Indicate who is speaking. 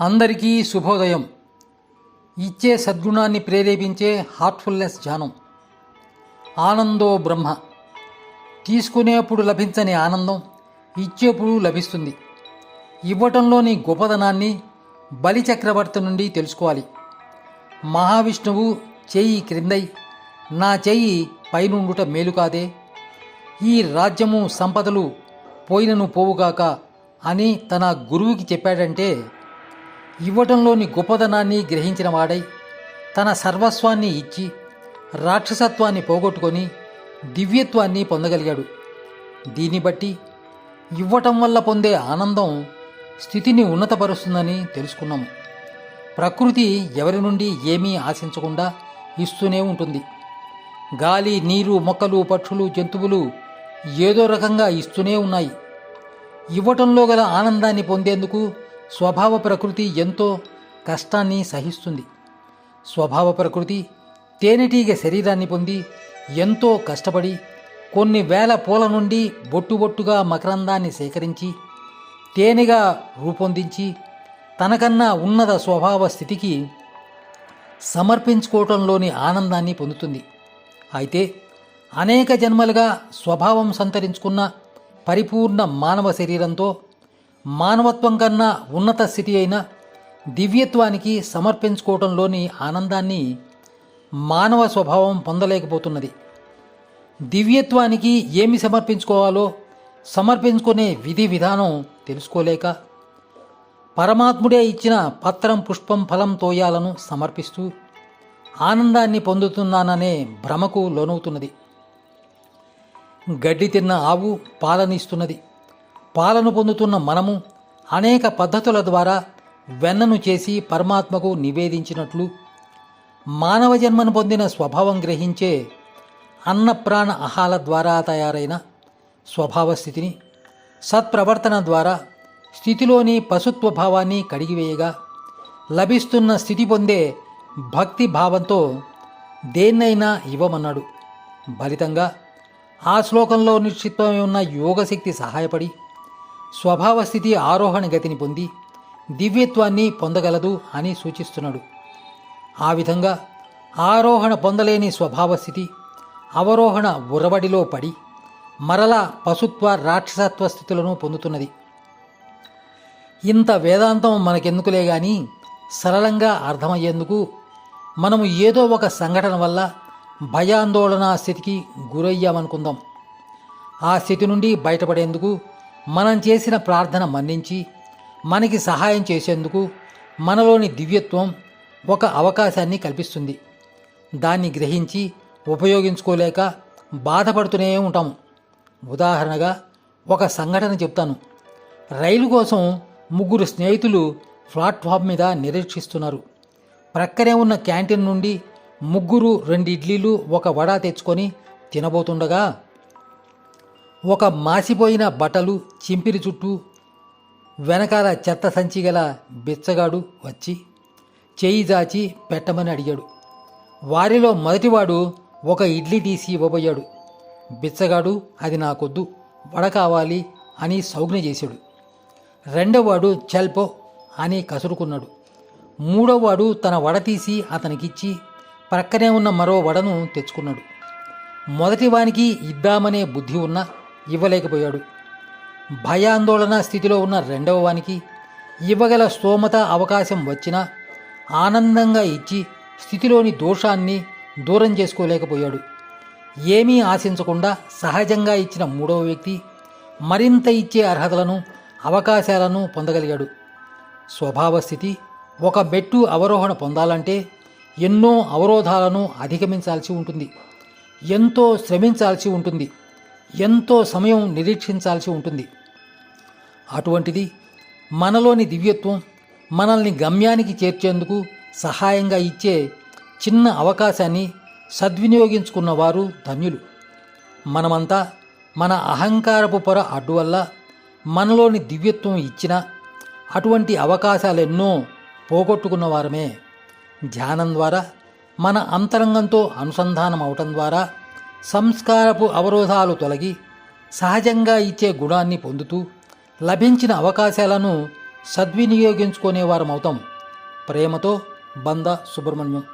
Speaker 1: అందరికీ శుభోదయం. ఇచ్చే సద్గుణాన్ని ప్రేరేపించే హార్ట్ఫుల్నెస్ ధ్యానం. ఆనందో బ్రహ్మ. తీసుకునేప్పుడు లభించని ఆనందం ఇచ్చేప్పుడు లభిస్తుంది. ఇవ్వటంలోని గొప్పదనాన్ని బలిచక్రవర్తి నుండి తెలుసుకోవాలి. మహావిష్ణువు చేయి క్రిందై నా చేయి పైనుండుట మేలు కాదే. ఈ రాజ్యము సంపదలు పోయినను పోవుగాక అని తన గురువుకి చెప్పాడంటే ఇవ్వటంలోని గొప్పదనాన్ని గ్రహించిన వాడై తన సర్వస్వాన్ని ఇచ్చి రాక్షసత్వాన్ని పోగొట్టుకొని దివ్యత్వాన్ని పొందగలిగాడు. దీన్ని బట్టి ఇవ్వటం వల్ల పొందే ఆనందం స్థితిని ఉన్నతపరుస్తుందని తెలుసుకున్నాము ప్రకృతి ఎవరి నుండి ఏమీ ఆశించకుండా ఇస్తూనే ఉంటుంది. గాలి నీరు మొక్కలు పక్షులు జంతువులు ఏదో రకంగా ఇస్తూనే ఉన్నాయి. ఇవ్వటంలో గల ఆనందాన్ని పొందేందుకు స్వభావ ప్రకృతి ఎంతో కష్టాన్ని సహిస్తుంది. స్వభావ ప్రకృతి తేనెటీగ శరీరాన్ని పొంది ఎంతో కష్టపడి కొన్ని వేల పూల నుండి బొట్టు బొట్టుగా మకరందాన్ని సేకరించి తేనెగా రూపొందించి తనకన్నా ఉన్నత స్వభావ స్థితికి సమర్పించుకోవటంలోని ఆనందాన్ని పొందుతుంది. అయితే అనేక జన్మలుగా స్వభావం సంతరించుకున్న పరిపూర్ణ మానవ శరీరంతో మానవత్వం కన్నా ఉన్నత స్థితి అయిన దివ్యత్వానికి సమర్పించుకోవటంలోని ఆనందాన్ని మానవ స్వభావం పొందలేకపోతున్నది. దివ్యత్వానికి ఏమి సమర్పించుకోవాలో సమర్పించుకునే విధి విధానం తెలుసుకోలేక పరమాత్ముడే ఇచ్చిన పత్రం పుష్పం ఫలం తోయాలను సమర్పిస్తూ ఆనందాన్ని పొందుతున్నాననే భ్రమకు లోనవుతున్నది. గడ్డి తిన్న ఆవు పాలనిస్తున్నది. పాలను పొందుతున్న మనము అనేక పద్ధతుల ద్వారా వెన్నను చేసి పరమాత్మకు నివేదించినట్లు మానవ జన్మను పొందిన స్వభావం గ్రహించే అన్నప్రాణ అహాల ద్వారా తయారైన స్వభావ స్థితిని సత్ప్రవర్తన ద్వారా స్థితిలోని పశుత్వ భావాన్ని కడిగివేయగా లభిస్తున్న స్థితి పొందే భక్తి భావంతో దేన్నైనా ఇవ్వమన్నాడు. ఫలితంగా ఆ శ్లోకంలో నిశ్చితమై ఉన్న యోగశక్తి సహాయపడి స్వభావ స్థితి ఆరోహణ గతిని పొంది దివ్యత్వాన్ని పొందగలదు అని సూచిస్తున్నాడు. ఆ విధంగా ఆరోహణ పొందలేని స్వభావ స్థితి అవరోహణ ఉరవడిలో పడి మరలా పశుత్వ రాక్షసత్వ స్థితులను పొందుతున్నది. ఇంత వేదాంతం మనకెందుకులే గాని సరళంగా అర్థమయ్యేందుకు మనము ఏదో ఒక సంఘటన వల్ల భయాందోళన స్థితికి గురయ్యామనుకుందాం. ఆ స్థితి నుండి బయటపడేందుకు మనం చేసిన ప్రార్థన మన్నించి మనకి సహాయం చేసేందుకు మనలోని దివ్యత్వం ఒక అవకాశాన్ని కల్పిస్తుంది. దాన్ని గ్రహించి ఉపయోగించుకోలేక బాధపడుతూనే ఉంటాము. ఉదాహరణగా ఒక సంఘటన చెప్తాను. రైలు కోసం ముగ్గురు స్నేహితులు ప్లాట్ఫామ్ మీద నిరీక్షిస్తున్నారు. ప్రక్కనే ఉన్న క్యాంటీన్ నుండి ముగ్గురు రెండు ఇడ్లీలు ఒక వడ తెచ్చుకొని తినబోతుండగా ఒక మాసిపోయిన బట్టలు చింపిరి చుట్టూ వెనకాల చెత్త సంచి గల బిచ్చగాడు వచ్చి చేయి దాచి పెట్టమని అడిగాడు. వారిలో మొదటివాడు ఒక ఇడ్లీ తీసి ఇవ్వబోయాడు. బిచ్చగాడు అది నాకొద్దు వడ కావాలి అని సౌజ్ఞ చేశాడు. రెండవవాడు చల్పో అని కసురుకున్నాడు. మూడోవాడు తన వడ తీసి అతనికిచ్చి ప్రక్కనే ఉన్న మరో వడను తెచ్చుకున్నాడు. మొదటి వానికి ఇద్దామనే బుద్ధి ఉన్నా ఇవ్వలేకపోయాడు. భయాందోళన స్థితిలో ఉన్న రెండవ వానికి ఇవ్వగల స్తోమత అవకాశం వచ్చినా ఆనందంగా ఇచ్చి స్థితిలోని దోషాన్ని దూరం చేసుకోలేకపోయాడు. ఏమీ ఆశించకుండా సహజంగా ఇచ్చిన మూడవ వ్యక్తి మరింత ఇచ్చే అర్హతలను అవకాశాలను పొందగలిగాడు. స్వభావస్థితి ఒక మెట్టు అవరోహణ పొందాలంటే ఎన్నో అవరోధాలను అధిగమించాల్సి ఉంటుంది. ఎంతో శ్రమించాల్సి ఉంటుంది. ఎంతో సమయం నిరీక్షించాల్సి ఉంటుంది. అటువంటిది మనలోని దివ్యత్వం మనల్ని గమ్యానికి చేర్చేందుకు సహాయంగా ఇచ్చే చిన్న అవకాశాన్ని సద్వినియోగించుకున్న వారు ధన్యులు. మనమంతా మన అహంకారపు పొర అడ్డు వల్ల మనలోని దివ్యత్వం ఇచ్చిన అటువంటి అవకాశాలెన్నో పోగొట్టుకున్న వారమే ధ్యానం ద్వారా మన అంతరంగంతో అనుసంధానం అవటం ద్వారా సంస్కారపు అవరోధాలు తొలగి సహజంగా ఇచ్చే గుణాన్ని పొందుతూ లభించిన అవకాశాలను సద్వినియోగించుకునేవారమవుతాం. ప్రేమతో బంద సుబ్రహ్మణ్యం.